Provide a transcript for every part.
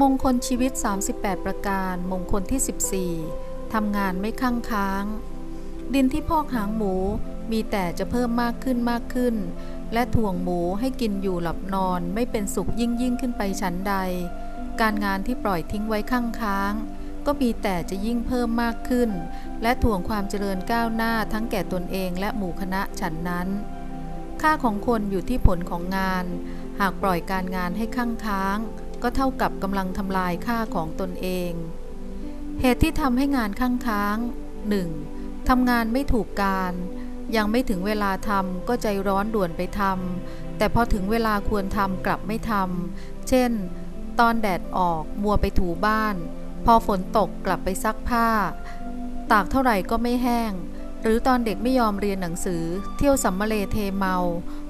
มงคลชีวิต 38 ประการ มงคลที่ 14 ทำงานไม่ข้างค้าง ดินที่พอกหางหมูมีแต่จะเพิ่มมากขึ้นมากขึ้น และถ่วงหมูให้กินอยู่หลับนอนไม่เป็นสุขยิ่งยิ่งขึ้นไปชั้นใด การงานที่ปล่อยทิ้งไว้ข้างค้าง ก็มีแต่จะยิ่งเพิ่มมากขึ้น และถ่วงความเจริญก้าวหน้าทั้งแก่ตนเองและหมู่คณะฉันนั้น ค่าของคนอยู่ที่ผลของงาน หากปล่อยการงานให้ข้างค้าง ก็เท่ากับกำลังทำลายค่าของตนเอง เหตุที่ทำให้งานข้างค้าง 1. ทำงานไม่ถูกการ ยังไม่ถึงเวลาทำก็ใจร้อนด่วนไปทำแต่พอถึงเวลาควรทำกลับไม่ทำเช่น ตอนแดดออกมัวไปถูบ้าน พอฝนตกกลับไปซักผ้า ตากเท่าไหร่ก็ไม่แห้ง หรือตอนเด็กไม่ยอมเรียนหนังสือ เที่ยวสัมมาเลเทเมา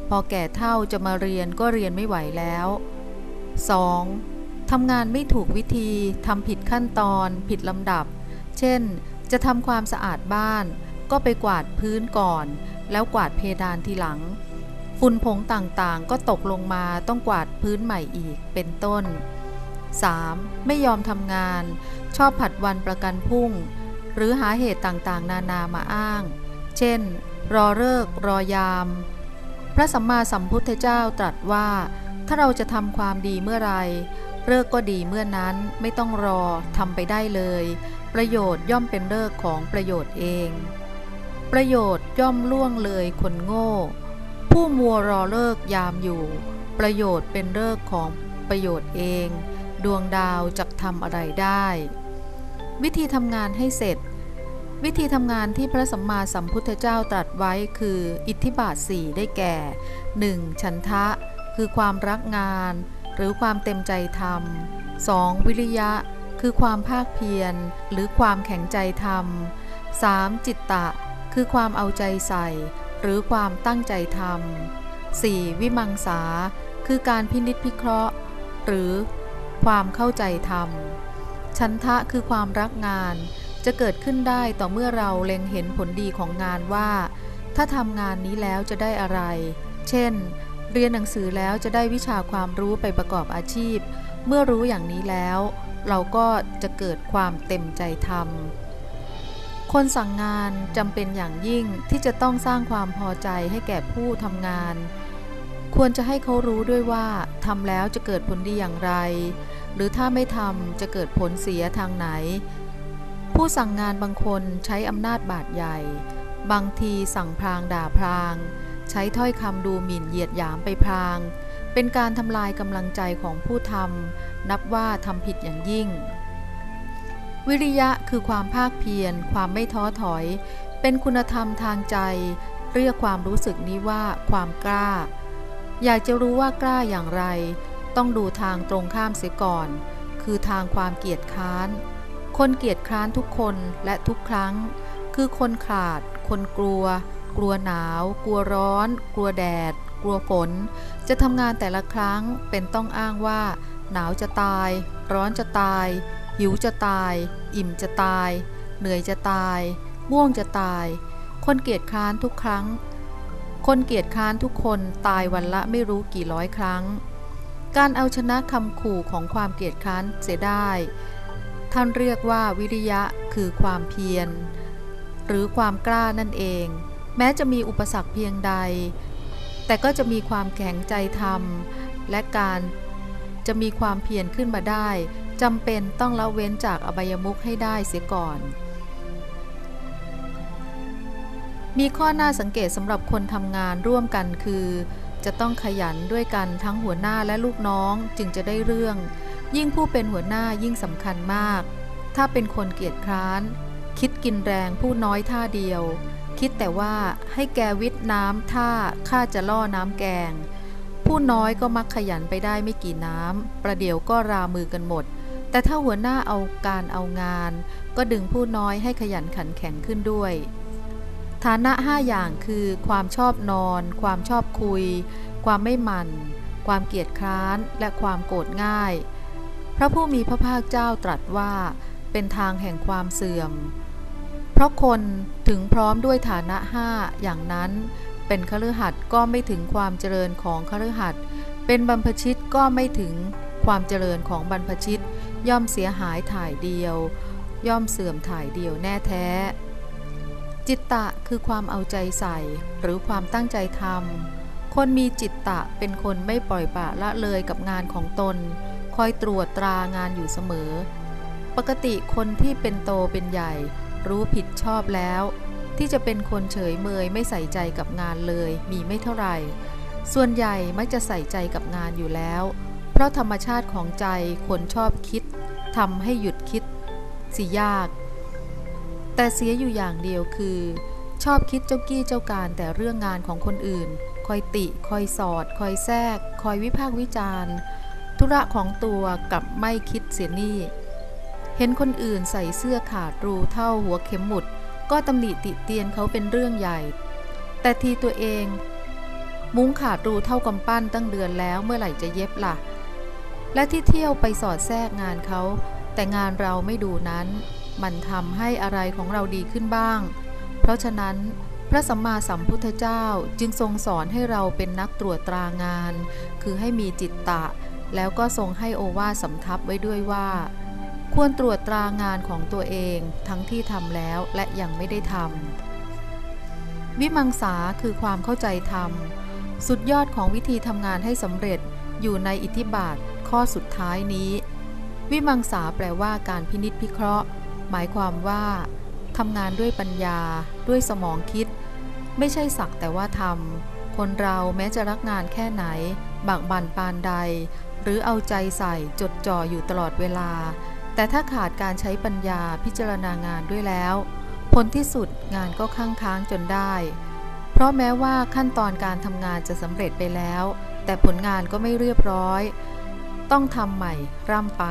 พอแก่เท่าจะมาเรียนก็เรียนไม่ไหวแล้ว 2. ทำงานไม่ถูกวิธี ทำผิดขั้นตอน ผิดลำดับ เช่น จะทำความสะอาดบ้าน ก็ไปกวาดพื้นก่อน แล้วกวาดเพดานทีหลัง ฝุ่นผงต่างๆ ก็ตกลงมาต้องกวาดพื้นใหม่อีก เป็นต้น 3. ไม่ยอมทำงาน ชอบผัดวันประกันพรุ่ง หรือหาเหตุต่างๆ นานามาอ้าง เช่น รอเลิก รอยาม พระสัมมาสัมพุทธเจ้าตรัสว่า ถ้าเราจะทำความดีเมื่อไรเลิกก็ดีเมื่อนั้นไม่ต้องรอทำไปได้เลย ประโยชน์ย่อมเป็นเลิกของประโยชน์เอง ประโยชน์ย่อมล่วงเลยคนโง่ ผู้มัวรอเลิกยามอยู่ ประโยชน์เป็นเลิกของประโยชน์เอง ดวงดาวจะทำอะไรได้ วิธีทำงานให้เสร็จ วิธีทำงานที่พระสัมมาสัมพุทธเจ้าตรัสไว้คืออิทธิบาทสี่ได้แก่ 1. ฉันทะ คือความรักงาน หรือความเต็มใจทำ 2. วิริยะ คือความภาคเพียร หรือความแข็งใจทำ 3. จิตตะ คือความเอาใจใส่ หรือความตั้งใจทำ 4. วิมังสา คือการพินิจพิเคราะห์ หรือความเข้าใจธรรม ชันทะคือความรักงาน จะเกิดขึ้นได้ต่อเมื่อเราเล็งเห็นผลดีของงานว่า ถ้าทำงานนี้แล้วจะได้อะไร เช่น เรียนหนังสือแล้วจะได้วิชาความรู้ไปประกอบอาชีพ เมื่อรู้อย่างนี้แล้ว เราก็จะเกิดความเต็มใจทำคนสั่งงานจำเป็นอย่างยิ่งที่จะต้องสร้างความพอใจให้แก่ผู้ทำงาน ควรจะให้เขารู้ด้วยว่าทำแล้วจะเกิดผลดีอย่างไร หรือถ้าไม่ทำจะเกิดผลเสียทางไหน ผู้สั่งงานบางคนใช้อำนาจบาดใหญ่ บางทีสั่งพรางด่าพราง ใช้ถ้อยคำดูหมิ่นเหยียดหยามไปพราง เป็นการทำลายกำลังใจของผู้ทำนับว่าทำผิดอย่างยิ่ง วิริยะคือความภาคเพียร ความไม่ท้อถอย เป็นคุณธรรมทางใจ เรียกความรู้สึกนี้ว่าความกล้า อยากจะรู้ว่ากล้าอย่างไร ต้องดูทางตรงข้ามเสียก่อน คือทางความเกียจค้าน คนเกียจคร้านทุกคนและทุกครั้ง คือคนขาด คนกลัว กลัวหนาว กลัวร้อน กลัวแดด กลัวฝน จะทำงานแต่ละครั้งเป็นต้องอ้างว่า หนาวจะตาย ร้อนจะตาย หิวจะตาย อิ่มจะตาย เหนื่อยจะตาย ง่วงจะตาย คนเกียจคร้านทุกครั้ง คนเกียจคร้านทุกคนตายวันละไม่รู้กี่ร้อยครั้ง การเอาชนะคำขู่ของความเกียจคร้านเสียได้ ท่านเรียกว่าวิริยะคือความเพียรหรือความกล้านั่นเอง แม้จะมีอุปสรรคเพียงใด แต่ก็จะมีความแข็งใจทำและการจะมีความเพียรขึ้นมาได้จำเป็นต้องละเว้นจากอบายมุขให้ได้เสียก่อน มีข้อน่าสังเกตสำหรับคนทำงานร่วมกันคือ จะต้องขยันด้วยกันทั้งหัวหน้าและลูกน้องจึงจะได้เรื่อง ยิ่งผู้เป็นหัวหน้ายิ่งสำคัญมาก ถ้าเป็นคนเกียจคร้าน คิดกินแรงผู้น้อยท่าเดียว คิดแต่ว่าให้แกวิทน้ำท่าข้าจะล่อน้ำแกง ผู้น้อยก็มักขยันไปได้ไม่กี่น้ำ ประเดี๋ยวก็รามือกันหมด แต่ถ้าหัวหน้าเอาการเอางาน ก็ดึงผู้น้อยให้ขยันขันแข็งขึ้นด้วย ฐานะห้าอย่างคือ ความชอบนอน ความชอบคุย ความไม่หมั่นความเกียจคร้านและความโกรธง่าย พระผู้มีพระภาคเจ้าตรัสว่า เป็นทางแห่งความเสื่อม เพราะคนถึงพร้อมด้วยฐานะห้าอย่างนั้น เป็นคฤหัสถ์ก็ไม่ถึงความเจริญของคฤหัสถ์เป็นบรรพชิตก็ไม่ถึงความเจริญของบรรพชิต ย่อมเสียหายถ่ายเดียว ย่อมเสื่อมถ่ายเดียวแน่แท้ จิตตะคือความเอาใจใส่ หรือความตั้งใจทำคนมีจิตตะเป็นคนไม่ปล่อยปละละเลยกับงานของตน คอยตรวจตรางานอยู่เสมอ ปกติคนที่เป็นโตเป็นใหญ่ รู้ผิดชอบแล้ว ที่จะเป็นคนเฉยเมยไม่ใส่ใจกับงานเลยมีไม่เท่าไหร่ ส่วนใหญ่มักจะใส่ใจกับงานอยู่แล้ว เพราะธรรมชาติของใจคนชอบคิดทำให้หยุดคิดสิยาก แต่เสียอยู่อย่างเดียวคือ ชอบคิดเจ้ากี้เจ้าการแต่เรื่องงานของคนอื่น คอยติ คอยสอด คอยแทรก คอยวิพากษ์วิจารณ์ ธุระของตัวกับไม่คิดเสียนี่ เห็นคนอื่นใส่เสื้อขาดรูเท่าหัวเข็มหมุด ก็ตำหนิติเตียนเขาเป็นเรื่องใหญ่ แต่ทีตัวเอง มุ้งขาดรูเท่ากำปั้นตั้งเดือนแล้วเมื่อไหร่จะเย็บละ่ะ และที่เที่ยวไปสอดแทรกงานเขา แต่งานเราไม่ดูนั้น มันทำให้อะไรของเราดีขึ้นบ้าง เพราะฉะนั้นพระสัมมาสัมพุทธเจ้าจึงทรงสอนให้เราเป็นนักตรวจตรางาน คือให้มีจิตตะ แล้วก็ทรงให้โอวาทสำทับไว้ด้วยว่า ควรตรวจตรางานของตัวเองทั้งที่ทำแล้วและยังไม่ได้ทำวิมังสาคือความเข้าใจธรรม สุดยอดของวิธีทำงานให้สำเร็จอยู่ในอิทธิบาทข้อสุดท้ายนี้ วิมังสาแปลว่าการพินิษพิเคราะห์ หมายความว่าทำงานด้วยปัญญา ด้วยสมองคิด ไม่ใช่สักแต่ว่าทำคนเราแม้จะรักงานแค่ไหน บากบั่นปานใด หรือเอาใจใส่จดจ่ออยู่ตลอดเวลา แต่ถ้าขาดการใช้ปัญญาพิจารณางานด้วยแล้ว ผลที่สุดงานก็ค้างค้างจนได้ เพราะแม้ว่าขั้นตอนการทำงานจะสำเร็จไปแล้ว แต่ผลงานก็ไม่เรียบร้อย ต้องทำใหม่ร่ำไป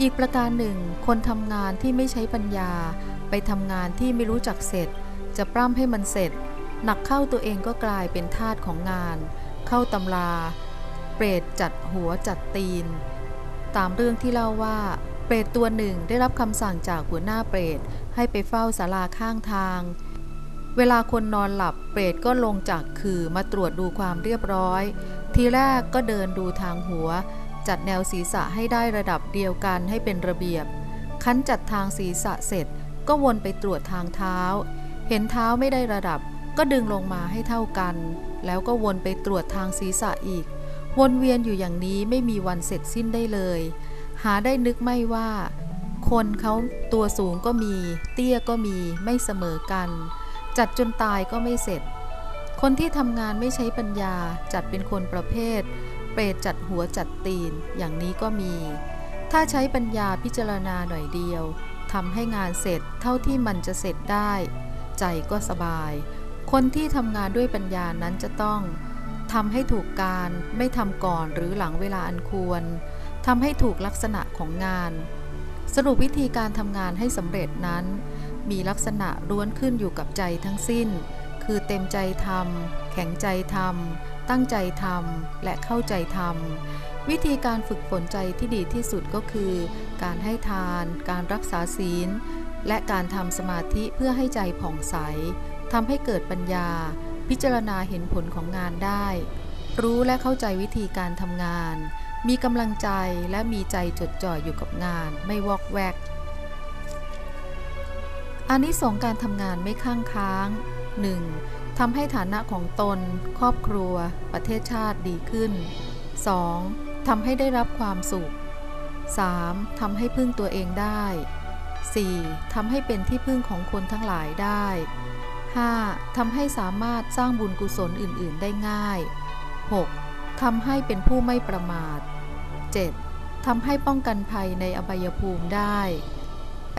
อีกประการหนึ่ง คนทำงานที่ไม่ใช้ปัญญา ไปทำงานที่ไม่รู้จักเสร็จ จะปล้ำให้มันเสร็จ หนักเข้าตัวเองก็กลายเป็นทาสของงาน เข้าตำรา เปรตจัดหัวจัดตีน ตามเรื่องที่เล่าว่า เปรตตัวหนึ่งได้รับคำสั่งจากหัวหน้าเปรตให้ไปเฝ้าศาลาข้างทาง เวลาคนนอนหลับเปรตก็ลงจากคือมาตรวจดูความเรียบร้อย ทีแรกก็เดินดูทางหัว จัดแนวศีรษะให้ได้ระดับเดียวกันให้เป็นระเบียบ คันจัดทางศีรษะเสร็จ ก็วนไปตรวจทางเท้า เห็นเท้าไม่ได้ระดับ ก็ดึงลงมาให้เท่ากัน แล้วก็วนไปตรวจทางศีรษะอีก วนเวียนอยู่อย่างนี้ไม่มีวันเสร็จสิ้นได้เลย หาได้นึกไม่ว่า คนเขาตัวสูงก็มี เตี้ยก็มีไม่เสมอกัน จัดจนตายก็ไม่เสร็จ คนที่ทำงานไม่ใช้ปัญญาจัดเป็นคนประเภท เปรตจัดหัวจัดตีน อย่างนี้ก็มี ถ้าใช้ปัญญาพิจารณาหน่อยเดียวทำให้งานเสร็จเท่าที่มันจะเสร็จได้ ใจก็สบาย คนที่ทำงานด้วยปัญญานั้นจะต้องทำให้ถูกการไม่ทำก่อนหรือหลังเวลาอันควร ทำให้ถูกลักษณะของงาน สรุปวิธีการทำงานให้สำเร็จนั้น มีลักษณะล้วนขึ้นอยู่กับใจทั้งสิ้น คือเต็มใจทำแข็งใจทำตั้งใจทำและเข้าใจทำวิธีการฝึกฝนใจที่ดีที่สุดก็คือ การให้ทาน การรักษาศีล และการทำสมาธิเพื่อให้ใจผ่องใสทำให้เกิดปัญญา พิจารณาเห็นผลของงานได้ รู้และเข้าใจวิธีการทำงาน มีกำลังใจและมีใจจดจ่ออยู่กับงานไม่วอกแวกอานิสงส์การทำงานไม่ข้างค้าง 1. ทำให้ฐานะของตน ครอบครัว ประเทศชาติดีขึ้น 2. ทำให้ได้รับความสุข 3. ทำให้พึ่งตัวเองได้ 4. ทำให้เป็นที่พึ่งของคนทั้งหลายได้ 5. ทำให้สามารถสร้างบุญกุศลอื่น ๆ ได้ง่าย 6. ทำให้เป็นผู้ไม่ประมาท 7. ทำให้ป้องกันภัยในอบายภูมิได้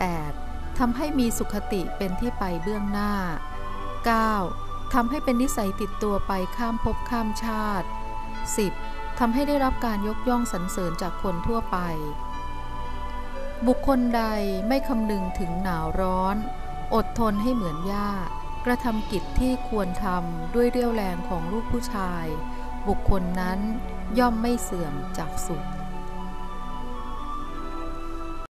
8. ทำให้มีสุขติเป็นที่ไปเบื้องหน้า 9. ทำให้เป็นนิสัยติดตัวไปข้ามภพข้ามชาติ 10. ทำให้ได้รับการยกย่องสรรเสริญจากคนทั่วไป บุคคลใดไม่คำนึงถึงหนาวร้อน อดทนให้เหมือนย่ากระทำกิจที่ควรทำด้วยเรี่ยวแรงของลูกผู้ชาย บุคคลนั้นย่อมไม่เสื่อมจากสุข